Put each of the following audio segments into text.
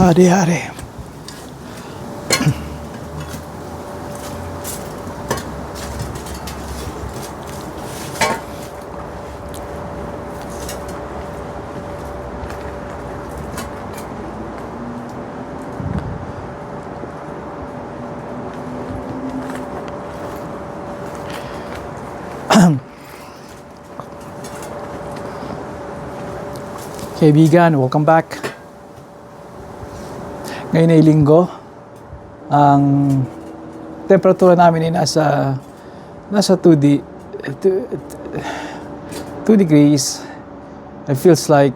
hari hari Okay, vegan, welcome back. Ngayon ay linggo. Ang temperatura namin ay nasa nasa 2 d 2 degrees. It feels like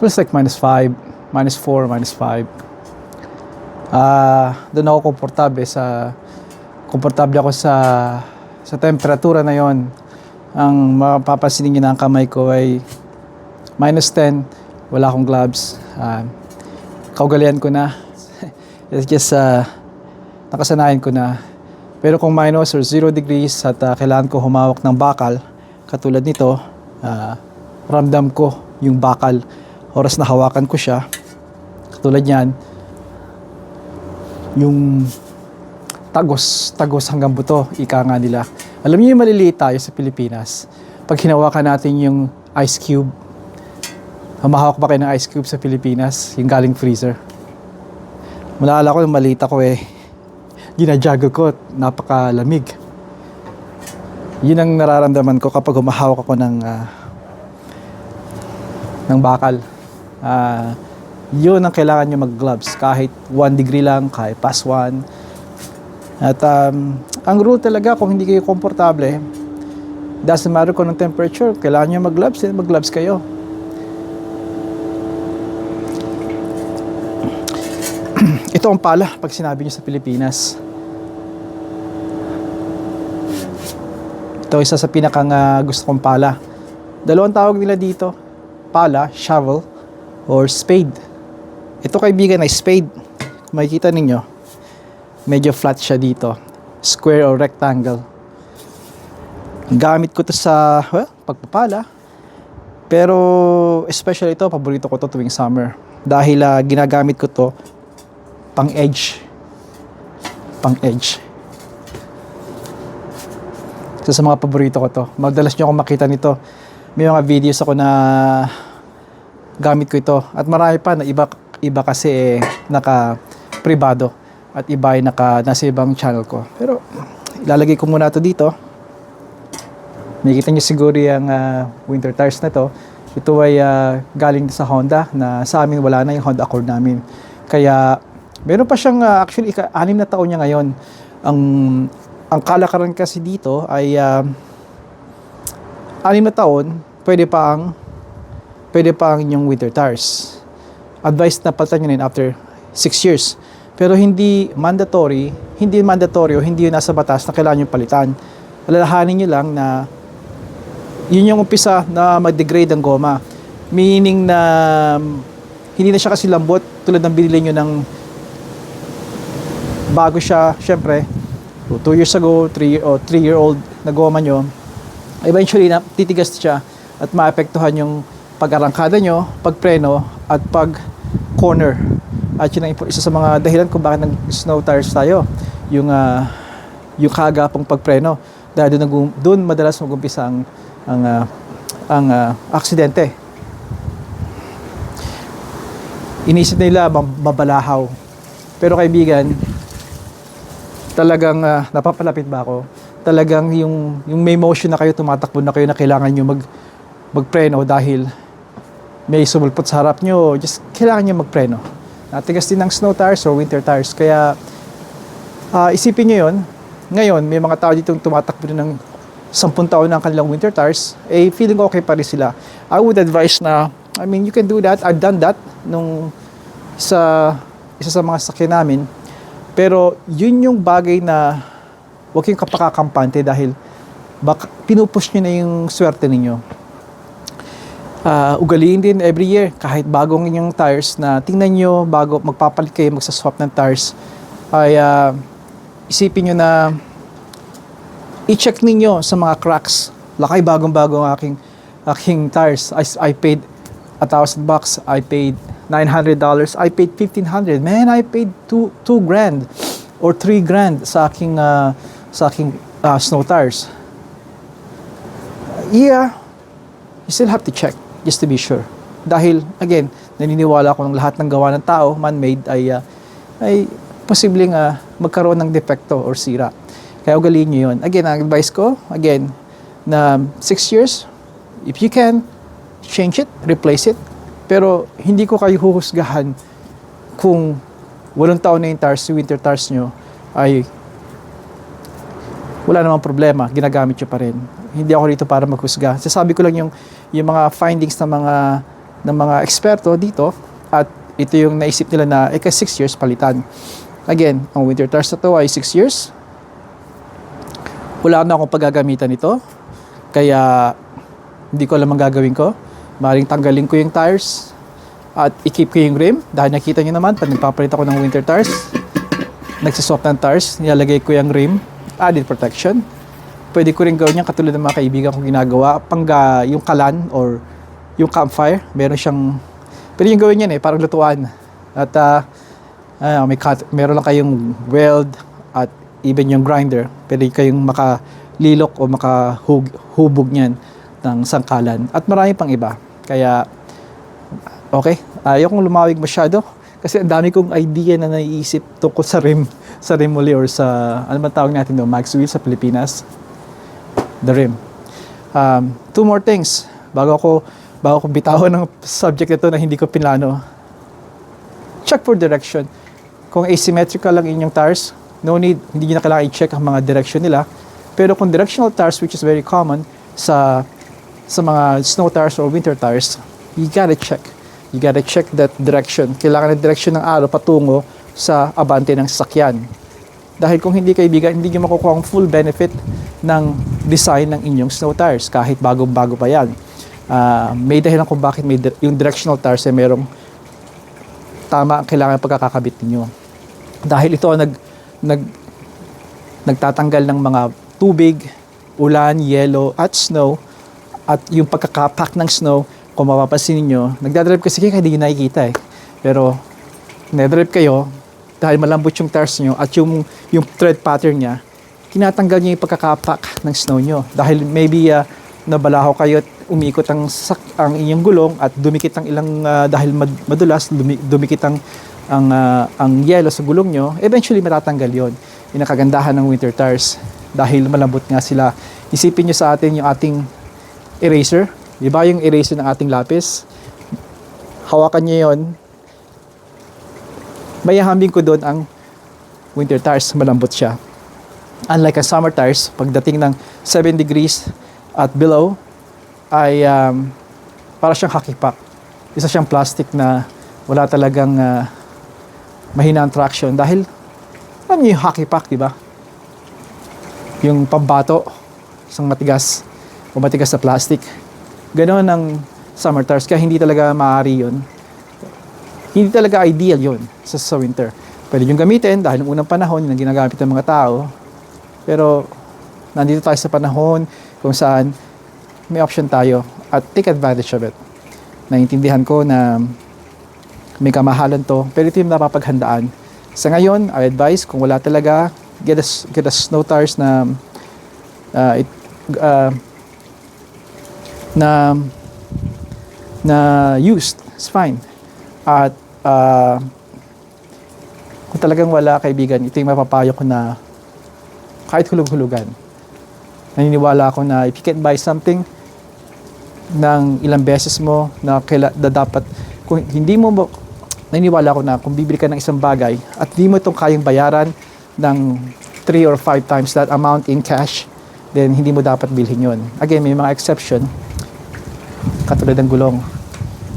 feels like minus 5, minus 4, minus 5. Ah, doon ako komportable sa komportable ako sa sa temperatura na 'yon. Ang mapapansin niyo ang kamay ko ay minus 10, wala akong gloves. Ah, kaugalian ko na. It's just uh, nakasanayan ko na. Pero kung minus or 0 degrees at uh, kailangan ko humawak ng bakal, katulad nito, uh, ramdam ko yung bakal. Oras na hawakan ko siya, katulad yan, yung tagos, tagos hanggang buto, ika nga nila. Alam niyo yung maliliit tayo sa Pilipinas. Pag hinawakan natin yung ice cube, Humahawak ba kayo ng ice cube sa Pilipinas? Yung galing freezer. Malala ko, nung maliit ako eh. Ginajaggle ko napakalamig. Yun ang nararamdaman ko kapag humahawak ako ng ah, ng bakal. Ah, yun ang kailangan nyo mag-gloves. Kahit 1 degree lang, kahit past 1. At um, ang rule talaga, kung hindi kayo komportable, doesn't matter kung anong temperature, kailangan nyo mag-gloves, eh, mag-gloves kayo. Ito ang pala pag sinabi nyo sa Pilipinas. Ito isa sa pinakang ah, gusto kong pala. Dalawang tawag nila dito. Pala, shovel, or spade. Ito kaibigan ay spade. Kung makikita ninyo, medyo flat siya dito. Square or rectangle. Gamit ko to sa well, pagpapala. Pero especially ito, paborito ko to tuwing summer. Dahil ah, ginagamit ko to pang edge. Pang edge. Isa sa mga paborito ko to. Magdalas nyo akong makita nito. May mga videos ako na gamit ko ito. At marami pa na iba, iba kasi eh, naka privado at iba ay naka nasa ibang channel ko. Pero ilalagay ko muna ito dito. Nakikita nyo siguro yung ah, winter tires na to. Ito ay ah, galing sa Honda na sa amin wala na yung Honda Accord namin. Kaya meron pa siyang ah, actually ika, anim na taon niya ngayon. Ang ang kalakaran kasi dito ay ah, anim na taon, pwede pa ang pwede pa ang inyong winter tires. Advised na palitan nyo na after 6 years. Pero hindi mandatory, hindi mandatory o hindi nasa batas na kailangan nyo palitan. Alalahanin nyo lang na yun yung umpisa na mag-degrade ang goma. Meaning na um, hindi na siya kasi lambot tulad ng binili nyo ng bago siya, syempre, 2 years ago, 3 o 3 year old na goma nyo, eventually na titigas siya at maapektuhan yung pag-arangkada nyo, pagpreno at pag corner. At yun ang isa sa mga dahilan kung bakit nag-snow tires tayo. Yung, ah, yung kagapang pagpreno. Dahil doon, doon madalas mag-umpisa ang, ang, ah, ang ah, aksidente. Inisip nila mab- mabalahaw. Pero kaibigan, talagang ah, napapalapit ba ako? Talagang yung yung may motion na kayo tumatakbo na kayo na kailangan niyo mag magpreno dahil may sumulpot sa harap nyo, just kailangan nyo magpreno. Natigas din ng snow tires or winter tires. Kaya ah, isipin nyo yun, ngayon may mga tao dito tumatakbo ng 10 taon ng kanilang winter tires, eh feeling okay pa rin sila. I would advise na, I mean, you can do that. I've done that nung sa isa sa mga sakyan namin. Pero yun yung bagay na huwag kayong kapakakampante dahil baka pinupush nyo na yung swerte ninyo. Ah, ugaliin din every year kahit bagong inyong tires na tingnan nyo bago magpapalit kayo magsaswap ng tires ay ah, isipin nyo na i-check ninyo sa mga cracks. Lakay bagong-bago ang aking aking tires. I, I paid a thousand bucks. I paid $900. I paid $1,500. Man, I paid 2, 2 grand or 3 grand sa aking, ah, sa aking ah, snow tires. Yeah, you still have to check just to be sure. Dahil, again, naniniwala ako ng lahat ng gawa ng tao, man-made, ay, ah, ay posibleng ah, magkaroon ng depekto or sira. Kaya ugaliin nyo yun. Again, ang advice ko, again, na 6 years, if you can, change it, replace it. Pero hindi ko kayo huhusgahan kung walong taon na yung yung winter tires nyo, ay wala namang problema, ginagamit nyo pa rin. Hindi ako rito para maghusga. Sasabi ko lang yung, yung mga findings ng mga, ng mga eksperto dito at ito yung naisip nila na ika 6 years palitan. Again, ang winter tires na to ay 6 years. Wala na akong paggagamitan ito. Kaya hindi ko alam ang gagawin ko. Maring tanggalin ko yung tires at i-keep ko yung rim. Dahil nakita nyo naman, pag nagpapalit ako ng winter tires, nagsiswap ng tires, nilalagay ko yung rim, added protection. Pwede ko rin gawin yan katulad ng mga kaibigan kong ginagawa. Pangga yung kalan or yung campfire, meron siyang, pwede yung gawin yan eh, parang lutuan. At ah, ah, may cut, meron lang kayong weld at even yung grinder, pwede kayong makalilok o makahubog niyan ng sangkalan. At marami pang iba. Kaya, okay, ayaw kong lumawig masyado kasi ang dami kong idea na naiisip tungkol sa rim, sa rim muli or sa, ano man tawag natin doon, max wheel sa Pilipinas. The rim. Um, two more things bago ako bago ko bitawan ng subject ito na hindi ko pinlano. Check for direction. Kung asymmetrical lang inyong tires, no need, hindi nyo na kailangan i-check ang mga direction nila. Pero kung directional tires, which is very common sa sa mga snow tires or winter tires, you gotta check. You gotta check that direction. Kailangan ng direction ng araw patungo sa abante ng sasakyan. Dahil kung hindi kaibigan, hindi nyo makukuha ang full benefit ng design ng inyong snow tires kahit bagong-bago pa yan. Ah, may dahilan kung bakit may yung directional tires ay merong tama ang kailangan pagkakakabit ninyo. Dahil ito nag, nag, nagtatanggal ng mga tubig, ulan, yelo, at snow. At yung pagkakapak ng snow, kung mapapansin niyo, nagdadrive kasi kayo, hindi nakikita eh. Pero, nadrive kayo, dahil malambot yung tires nyo at yung, yung tread pattern niya, tinatanggal niya yung pagkakapak ng snow nyo. Dahil maybe uh, nabalaho kayo at umiikot ang, sak, ang inyong gulong at dumikit ang ilang, ah, dahil mad- madulas, dumi- dumikit ang, ang, ah, ang yelo sa gulong nyo, eventually matatanggal yon Yung nakagandahan ng winter tires dahil malambot nga sila. Isipin nyo sa atin yung ating eraser. Di ba yung eraser ng ating lapis? Hawakan nyo yon mayahambing ko doon ang winter tires, malambot siya. Unlike ang summer tires, pagdating ng 7 degrees at below, ay um, para siyang hockey puck. Isa siyang plastic na wala talagang uh, mahina ang traction dahil alam niyo yung hockey puck, di ba? Yung pambato, isang matigas o matigas na plastic. Ganon ang summer tires, kaya hindi talaga maaari yun hindi talaga ideal yon sa, sa winter. Pwede yung gamitin dahil ng unang panahon, yun ang ginagamit ng mga tao. Pero, nandito tayo sa panahon kung saan may option tayo at take advantage of it. Naiintindihan ko na may kamahalan to, pero ito yung napapaghandaan. Sa ngayon, I advise, kung wala talaga, get a, get a snow tires na uh, it, uh, na na used. It's fine. At ah, kung talagang wala kaibigan, ito yung mapapayo ko na kahit hulog-hulugan. Naniniwala ako na if you can buy something ng ilang beses mo na, kaila, na dapat, kung hindi mo, naniniwala ako na kung bibili ka ng isang bagay at hindi mo itong kayang bayaran ng 3 or 5 times that amount in cash, then hindi mo dapat bilhin yon. Again, may mga exception, katulad ng gulong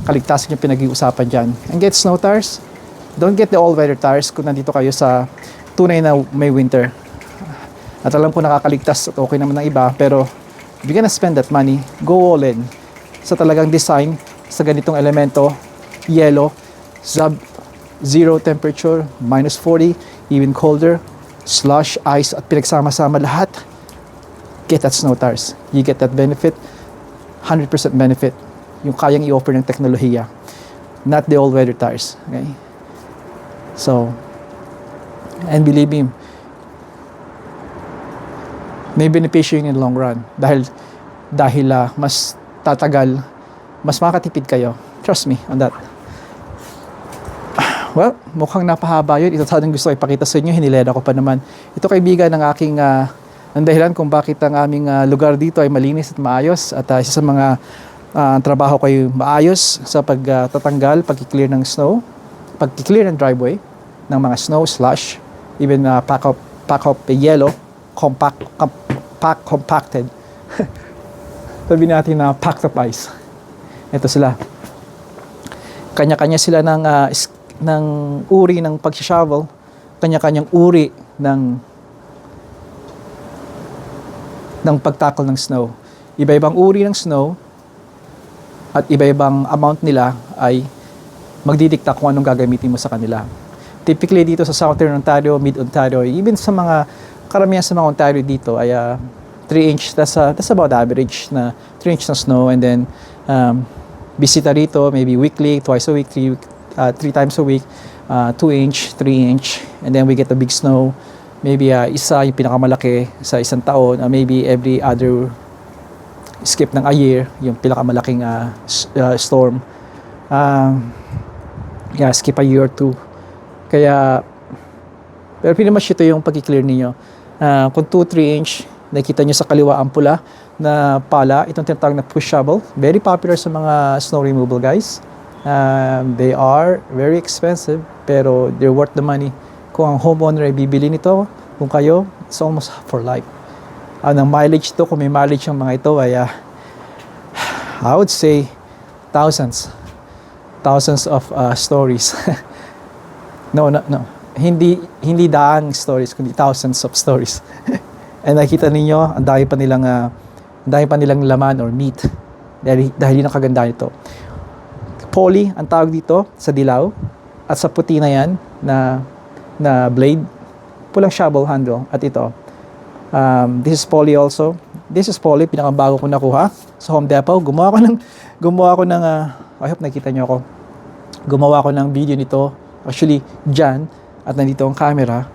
kaligtasan yung pinag-iusapan dyan. And get snow tires. Don't get the all-weather tires kung nandito kayo sa tunay na may winter. At alam ko nakakaligtas at okay naman ng iba, pero if you're gonna spend that money, go all in sa talagang design sa ganitong elemento, yellow, sub zero temperature, minus 40, even colder, slush, ice, at pinagsama-sama lahat, get that snow tires. You get that benefit, 100% benefit yung kayang i-offer ng teknolohiya. not the all weather tires. Okay? So, and believe me, may benepisyo yun in the long run dahil dahil ah, mas tatagal, mas makatipid kayo. Trust me on that. Well, mukhang napahaba yun. Ito sana gusto ko ipakita sa inyo. Hinilera ko pa naman. Ito kaibigan ng aking ah, ang dahilan kung bakit ang aming ah, lugar dito ay malinis at maayos at ah, isa sa mga ah, trabaho ko ay maayos sa pagtatanggal, pagki-clear ng snow, pagki-clear ng driveway ng mga snow slush, even uh, pack up pack up yellow, compact com, pack compacted. Sabi natin na packed up ice. Ito sila. Kanya-kanya sila ng is- ng uri ng pag-shovel, kanya-kanyang uri ng ng pagtakol ng snow. Iba-ibang uri ng snow at iba-ibang amount nila ay magdidikta kung anong gagamitin mo sa kanila. Typically dito sa Southern Ontario, Mid Ontario, even sa mga karamihan sa mga Ontario dito ay 3 inch, that's, uh, that's about average na 3 inch na snow and then um, bisita rito maybe weekly, twice a week, three, uh, three times a week, uh, 2 inch, 3 inch, and then we get the big snow. Maybe uh, isa yung pinakamalaki sa isang taon, uh, maybe every other skip ng a year, yung pinakamalaking uh, uh, storm. Um, yeah, skip a year or two. Kaya, pero much ito yung pag-clear ninyo. Uh, kung 2-3 inch, nakita nyo sa kaliwa ang pula na pala, itong tinatawag na push shovel. Very popular sa mga snow removal guys. Um, they are very expensive, pero they're worth the money. Kung ang homeowner ay bibili nito, kung kayo, it's almost for life. Ang mileage to, kung may mileage yung mga ito, ay ah, I would say thousands. Thousands of uh, stories. no, no, no. Hindi, hindi daang stories, kundi thousands of stories. And nakita ninyo, ang dami pa nilang, ah, ang dami pa nilang laman or meat. Dahil, dahil yun ang kagandahan nito. Poly, ang tawag dito, sa dilaw. At sa puti na yan, na, na blade, pulang shovel handle. At ito, Um, this is poly also. This is poly, pinakabago ko nakuha sa Home Depot. Gumawa ko ng gumawa ko ng ah, I hope nakita niyo ako. Gumawa ko ng video nito actually diyan at nandito ang camera.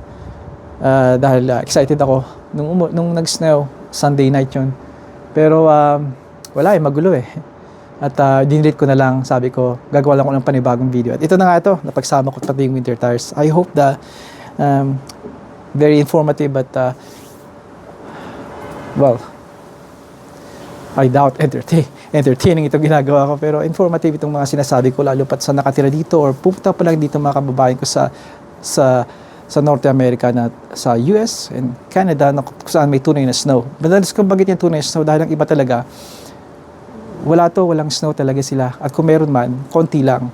Ah, dahil ah, excited ako nung umu- nung nag-snow Sunday night 'yon. Pero um, wala eh magulo eh. At uh, dinelete ko na lang, sabi ko, gagawa lang ko ng panibagong video. At ito na nga ito, napagsama ko pati yung winter tires. I hope that um, very informative but uh, well, I doubt entertain, entertaining itong ginagawa ko pero informative itong mga sinasabi ko lalo pat sa nakatira dito or pupunta pa lang dito mga kababayan ko sa sa sa North America na sa US and Canada na kung saan may tunay na snow. Madalas ko bagit yung tunay na snow dahil ang iba talaga wala to, walang snow talaga sila. At kung meron man, konti lang.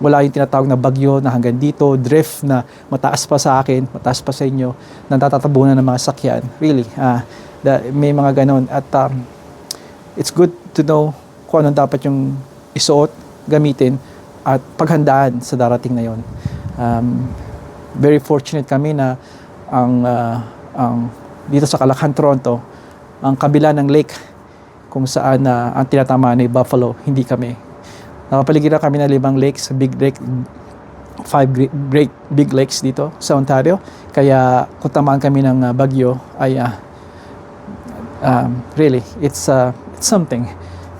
Wala yung tinatawag na bagyo na hanggang dito, drift na mataas pa sa akin, mataas pa sa inyo, na natatabunan ng mga sakyan. Really, ah, da- may mga ganon. At um, it's good to know kung anong dapat yung isuot, gamitin, at paghandaan sa darating na yon. Um, very fortunate kami na ang, ah, ang dito sa Kalakhan, Toronto, ang kabila ng lake kung saan na ang tinatamaan ay Buffalo, hindi kami. Nakapaligiran kami ng limang lakes, big lake, five great, great big lakes dito sa Ontario. Kaya kung tamaan kami ng ah, bagyo ay ah, um, really, it's, uh, it's something.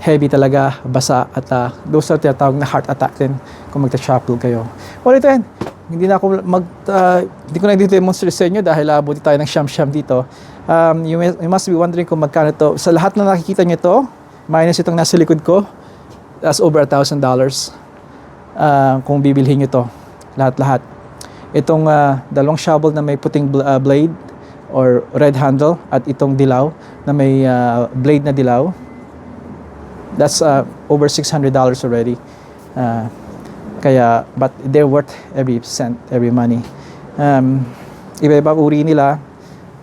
Heavy talaga, basa, at uh, those are tinatawag na heart attack din kung magta-chapel kayo. Well, ito yan. Hindi na ako mag, uh, hindi ko na i-demonstrate sa inyo dahil abuti tayo ng siyam-siyam dito. Um, you, may- you must be wondering kung magkano to. Sa lahat na nakikita nyo to, minus itong nasa likod ko, that's over a thousand dollars. Uh, kung bibilhin nyo to. Lahat-lahat. Itong uh, dalawang shovel na may puting bl- uh, blade or red handle at itong dilaw na may uh, blade na dilaw. That's uh, over $600 already. Uh, kaya, but they're worth every cent, every money. Um, iba-iba uri nila.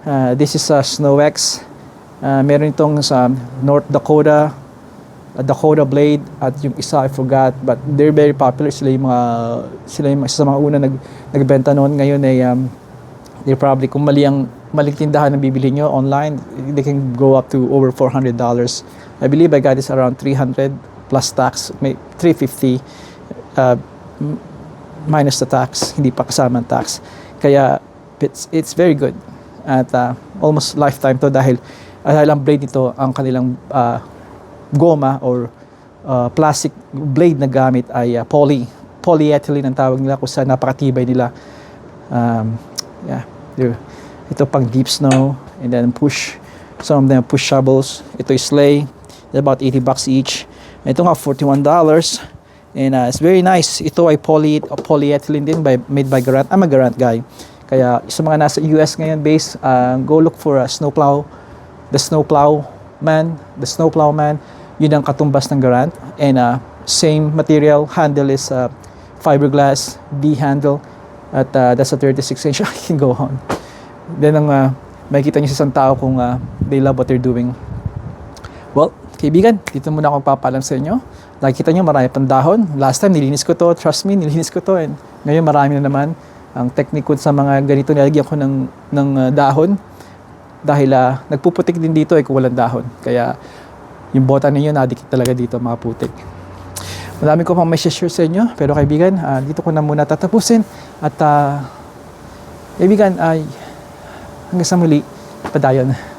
Uh, this is a SnowX. Uh, meron itong sa North Dakota, a Dakota Blade, at yung isa I forgot, but they're very popular. Sila yung mga, sila yung isa sa mga una nag, nagbenta noon. Ngayon ay, um, they probably, kung mali ang maling tindahan na bibili nyo online, they can go up to over $400. I believe I got this around 300 plus tax, may 350 uh, minus the tax, hindi pa kasama ang tax. Kaya it's, it's very good. At uh, almost lifetime to dahil uh, dahil ang blade nito, ang kanilang uh, goma or uh, plastic blade na gamit ay uh, poly. Polyethylene ang tawag nila kung saan napakatibay nila. Um, yeah. Ito pang deep snow and then push. Some of them push shovels. Ito is sleigh. About 80 bucks each. Ito nga $41 and uh, it's very nice. Ito ay poly polyethylene din by, made by Garant. I'm a Garant guy. Kaya sa mga nasa US ngayon base, uh, go look for a snowplow. The snowplow man, the snowplow man, yun ang katumbas ng Garant. And uh, same material, handle is uh, fiberglass, B handle. At uh, that's a 36 inch. I can go on. Then ang uh, makikita niyo sa isang tao kung uh, they love what they're doing. Well, kaibigan, dito muna ako papalam sa inyo. Nakikita nyo, marami pang dahon. Last time, nilinis ko to. Trust me, nilinis ko to. And ngayon, marami na naman. Ang technique ko sa mga ganito, nilagyan ko ng, ng uh, dahon. Dahil uh, nagpuputik din dito eh kung walang dahon. Kaya yung bota ninyo, nadikit talaga dito mga putik. Madami ko pang may share sa inyo. Pero kaibigan, ah, dito ko na muna tatapusin. At ah, kaibigan, ay hanggang sa muli, padayon.